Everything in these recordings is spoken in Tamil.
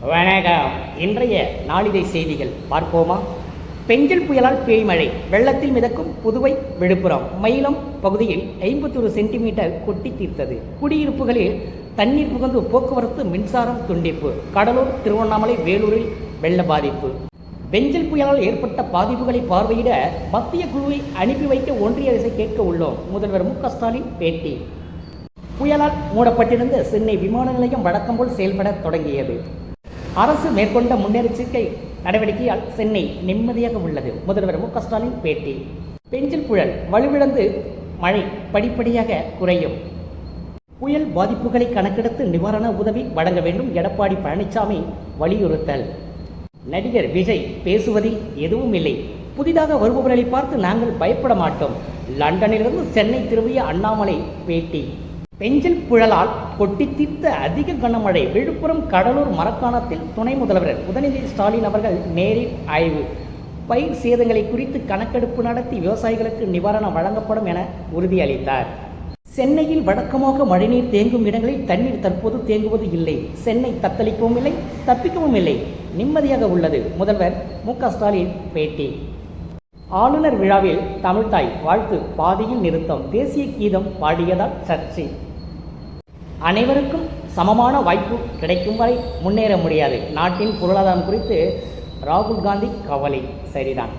வணக்கம். இன்றைய நாளிதழ் செய்திகள் பார்ப்போமா? பெஞ்சல் புயலால் பேய்மழை வெள்ளத்தில் மிதக்கும் புதுவை விழுப்புரம் மயிலம் பகுதியில் ஐம்பத்தொரு சென்டிமீட்டர் கொட்டி தீர்த்தது. குடியிருப்புகளில் தண்ணீர் புகுந்து போக்குவரத்து மின்சாரம் துண்டிப்பு. கடலூர் திருவண்ணாமலை வேலூரில் வெள்ள பாதிப்பு. பெஞ்சல் புயலால் ஏற்பட்ட பாதிப்புகளை பார்வையிட மத்திய குழுவை அனுப்பி வைக்க ஒன்றிய அரசை கேட்க உள்ளோம். முதல்வர் மு ஸ்டாலின் பேட்டி. புயலால் மூடப்பட்டிருந்த சென்னை விமான நிலையம் வழக்கம் போல் செயல்பட தொடங்கியது. அரசு மேற்கொண்ட முன்னெச்சரிக்கை நடவடிக்கையால் சென்னை நிம்மதியாக உள்ளது. முதல்வர் மு க ஸ்டாலின் பேட்டி. பெஞ்சில் புழல் வலுவிழந்து மழை படிப்படியாக குறையும். புயல் பாதிப்புகளை கணக்கெடுத்து நிவாரண உதவி வழங்க வேண்டும் எடப்பாடி பழனிசாமி வலியுறுத்தல். நடிகர் விஜய் பேசுவதில் எதுவும் இல்லை. புதிதாக வருபவர்களை பார்த்து நாங்கள் பயப்பட மாட்டோம். லண்டனிலிருந்து சென்னை திரும்பிய அண்ணாமலை பேட்டி. பெஞ்சில் புயலால் கொட்டி தீர்த்த அதிக கனமழை. விழுப்புரம் கடலூர் மரக்காணத்தில் துணை முதல்வர் உதயநிதி ஸ்டாலின் அவர்கள் நேரில் ஆய்வு. பயிர் சேதங்களை குறித்து கணக்கெடுப்பு நடத்தி விவசாயிகளுக்கு நிவாரணம் வழங்கப்படும் என உறுதியளித்தார். சென்னையில் வழக்கமாக மழைநீர் தேங்கும் இடங்களில் தண்ணீர் தற்போது தேங்குவது இல்லை. சென்னை தத்தளிக்கவும் இல்லை தப்பிக்கவும் இல்லை. நிம்மதியாக உள்ளது. முதல்வர் மு க ஸ்டாலின் பேட்டி. ஆளுநர் விழாவில் தமிழ்தாய் வாழ்த்து பாதியில் நிறுத்தம். தேசிய கீதம் பாடியதால் சர்ச்சை. அனைவருக்கும் சமமான வாய்ப்பு கிடைக்கும் வரை முன்னேற முடியாது. நாட்டின் பொருளாதாரம் குறித்து ராகுல் காந்தி கவலை சரிதான்.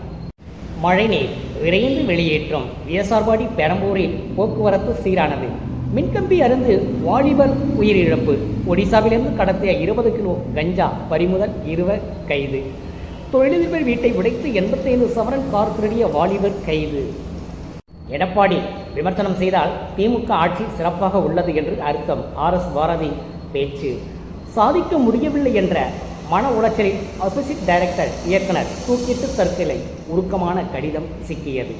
மழைநீர் விரைந்து வெளியேற்றம் விஎஸ்ஆர்பாடி பெரம்பூரில் போக்குவரத்து சீரானது. மின்கம்பி அருந்து வாலிபர் உயிரிழப்பு. ஒடிசாவிலிருந்து கடத்திய இருபது கிலோ கஞ்சா பறிமுதல் இருவர் கைது. தொழிலதிபர் வீட்டை உடைத்து எண்பத்தைந்து சவரன் கார் திருடிய வாலிபர் கைது. எடப்பாடி விமர்சனம் செய்தால் திமுக ஆட்சி சிறப்பாக உள்ளது என்று அர்த்தம். ஆர். எஸ். பாரதி பேச்சு. சாதிக்க முடியவில்லை என்ற மன உளைச்சலில் அசோசியேட் டைரக்டர் இயக்குனர் தூக்கிட்டு தற்கொலை. உருக்கமான கடிதம் சிக்கியது.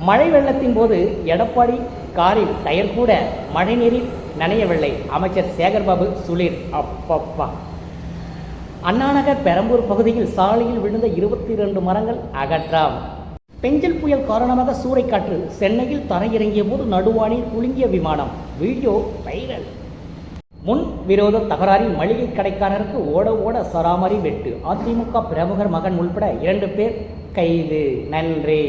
மழை வெள்ளத்தின் போது எடப்பாடி காரில் டயர் கூட மழைநீரில் நனையவில்லை. அமைச்சர் சேகர்பாபு சுளிர் அப்பப்பா. அண்ணாநகர் பெரம்பூர் பகுதியில் சாலையில் விழுந்த இருபத்தி இரண்டு மரங்கள் அகற்றாம். பெஞ்சல் புயல் காரணமாக சூறைக்காற்று. சென்னையில் தரையிறங்கிய போது நடுவானில் குலுங்கிய விமானம். Video viral. முன் விரோத தகராறில் மளிகை கடைக்காரருக்கு ஓட ஓட சராமரி வெட்டு. அதிமுக பிரமுகர் மகன் உள்பட இரண்டு பேர் கைது. நன்றி.